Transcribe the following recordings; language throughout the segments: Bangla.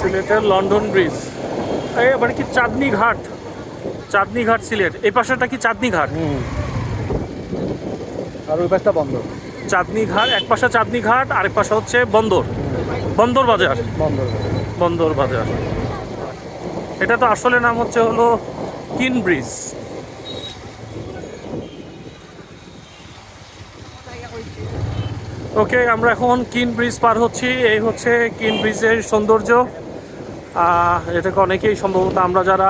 সিলেটের লন্ডন ব্রিজ। এবারে কি চাঁদনি ঘাট চাঁদনি ঘাট সিলেট। এই পাশেটা কি চাঁদনি ঘাট আর ওই পাশটা বন্ধ চাঁদনি ঘাট এক পাশে চাঁদনি ঘাট আরেক পাশে হচ্ছে বন্দর। বন্দর বাজার। বন্দর বন্দর বাজার। এটা তো আসলে নাম হচ্ছে হলো কিন ব্রিজ। ওকে আমরা এখন কিন ব্রিজ পার হচ্ছি। এই হচ্ছে কিন ব্রিজের সৌন্দর্য। এটাকে অনেকেই সম্ভবত আমরা যারা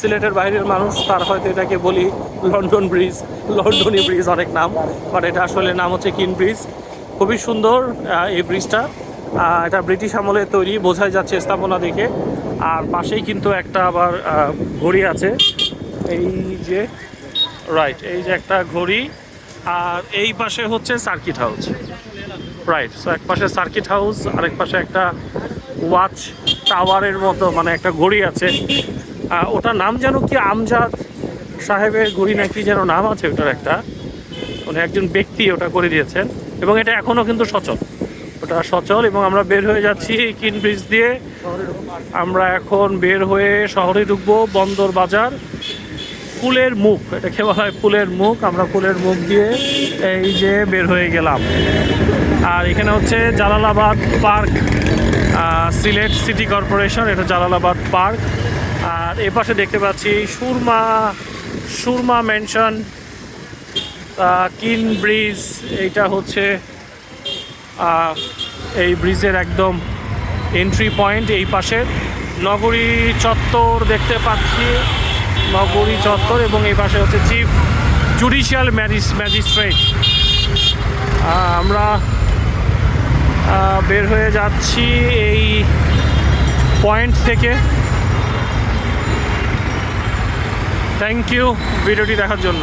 সিলেটের বাইরের মানুষ, তার হয়তো এটাকে বলি লন্ডন ব্রিজ, লন্ডনি ব্রিজ অনেক নাম বাট এটা আসলে নাম হচ্ছে কিন ব্রিজ। খুবই সুন্দর এই ব্রিজটা। এটা ব্রিটিশ আমলে তৈরি, বোঝাই যাচ্ছে স্থাপনা দেখে। আর পাশেই কিন্তু একটা আবার ঘড়ি আছে। এই যে রাইট এই যে একটা ঘড়ি। আর এই পাশে হচ্ছে সার্কিট হাউস রাইট সো এক পাশে সার্কিট হাউস আরেক পাশে একটা ওয়াচ টাওয়ারের মতো মানে একটা ঘড়ি আছে। ওটার নাম যেন কি আমজাদ সাহেবের ঘড়ি নাকি যেন নাম আছে ওটার একটা? মানে একজন ব্যক্তি ওটা করে দিয়েছেন এবং এটা এখনও কিন্তু সচল। ওটা সচল এবং আমরা বের হয়ে যাচ্ছি কিন ব্রিজ দিয়ে। আমরা এখন বের হয়ে শহরে ঢুকবো বন্দর বাজার। পুলের মুখ এটাকে বলা হয় পুলের মুখ, আমরা পুলের মুখ দিয়ে এই যে বের হয়ে গেলাম। আর এখানে হচ্ছে Jalalabad park Sylhet city corporation, এটা জালালাবাদ পার্ক। আর এ পাশে দেখতে পাচ্ছি Surma Surma mansion Keane bridge, এইটা হচ্ছে এই ব্রিজের একদম এন্ট্রি পয়েন্ট এই পাশে। নগরী চত্বর দেখতে পাচ্ছি। নগরী চত্বর এবং এই পাশে হচ্ছে চিফ জুডিশিয়াল ম্যাজিস, ম্যাজিস্ট্রেট। আমরা বের হয়ে যাচ্ছি এই পয়েন্ট থেকে। থ্যাংক ইউ ভিডিওটি দেখার জন্য।